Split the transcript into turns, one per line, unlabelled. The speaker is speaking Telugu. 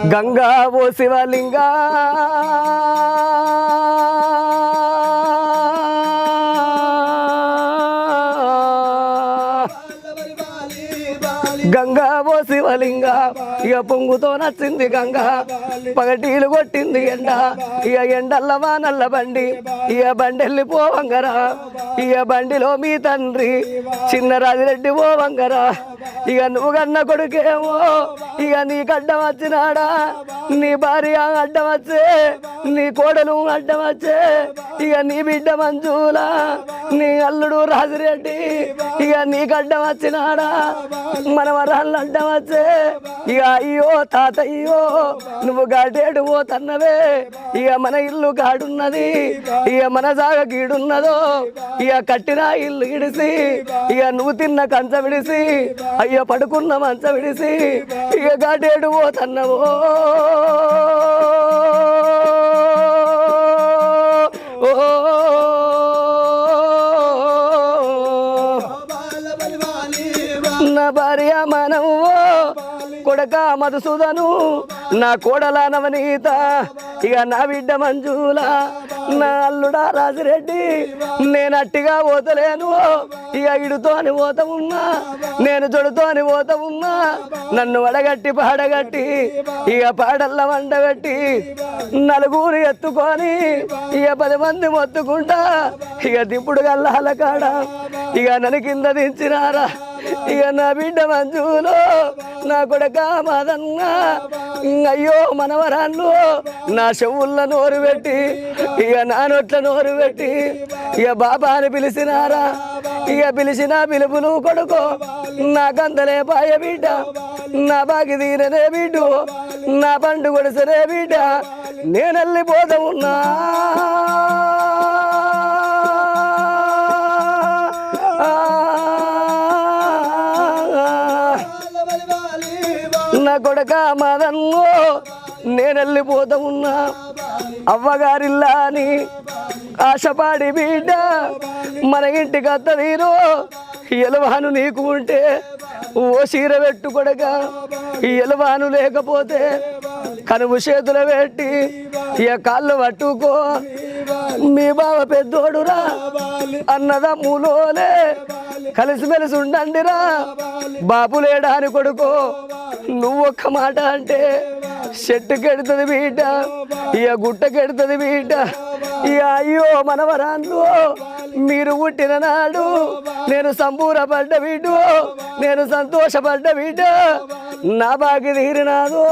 గంగా ఓ శివలింగ. గంగా ఓ శివలింగ. ఇక పొంగుతో నచ్చింది గంగ. పగటీలు కొట్టింది ఎండ. ఇక ఎండల్ల వానల్ల బండి. ఇక బండెళ్ళి పోవంగరా ఇక బండిలో మీ తండ్రి. చిన్న రాజిరెడ్డి పోవంగరా ఇక నువ్వు కన్న కొడుకేమో. ఇక నీ అడ్డం వచ్చినాడా? నీ భార్య అడ్డం వచ్చే. నీ కోడలు అడ్డం వచ్చే. ఇక నీ బిడ్డ మంజులా. నీ అల్లుడు రాజిరెడ్డి. ఇక నీకు అడ్డం వచ్చినాడా? మనం వరాళ్ళు అడ్డం ఇక అయ్యో తాతయ్యో నువ్వు గాడేడు పోతన్నవే. ఇక మన ఇల్లు గాడున్నది ఇక మన జాగ గీడున్నదో ఇక కట్టిన ఇల్లు ఇడిసి ఇక నువ్వు తిన్న కంచ విడిసి అయ్యో పడుకున్న మంచ విడిసి ఇక గాడేడు పోతన్నవో. భార్య మనవో కొడక మధుసూదను నా కోడల నవనీత ఇక నా బిడ్డ మంజుల నా అల్లుడా రాజిరెడ్డి నేను అట్టిగా పోతలేను. ఇక ఇడుతోని పోత ఉన్నా నేను జొడుతోని పోత ఉన్నా నన్ను వడగట్టి పాడగట్టి ఇక పాడల్ల వండగట్టి నలుగురు ఎత్తుకొని ఇక పది మంది మొత్తుకుంటా ఇక దిప్పుడు గల్లాల కాడ ఇక నన్ను కింద దించినారా. ఇక నా బిడ్డ మంజులో నా కొడక మాదన్న అయ్యో మనవరాళ్ళు నా చెవుళ్ళ నోరు పెట్టి ఇక నా నోట్ల నోరు పెట్టి ఇక బాబా అని పిలిచినారా ఇక పిలిచిన పిలుపులు కొడుకో నా కందలే పాయ బిడ్డ నా బాకి తీరనే బిడ్డు నా పండు కొడిసనే బిడ్డ నేను వెళ్ళిపోతా ఉన్నా. కొడక మదన్నో నేను వెళ్ళిపోతా ఉన్నా. అవ్వగారిల్లా అని ఆశపాడి బిడ్డ మన ఇంటికి అత్తదీరు ఎలవాను నీకు ఉంటే ఓ చీర పెట్టు కొడక ఈ ఎలవాను లేకపోతే కనుము చేతులు పెట్టి ఇక కాళ్ళు పట్టుకో. మీ బావ పెద్దోడురా అన్నదమ్ములోనే కలిసిమెలిసి ఉండండిరా. బాబు లేడాని కొడుకో. నువ్వు ఒక్క మాట అంటే చెట్టు కెడుతుంది బీట ఇక గుట్ట కెడుతుంది బీట. ఇక అయ్యో మనవరాన్లు మీరు పుట్టిన నాడు నేను సంబూరపడ్డ బిడ్డు నేను సంతోషపడ్డ బీట నా బాగి తీరినాదో.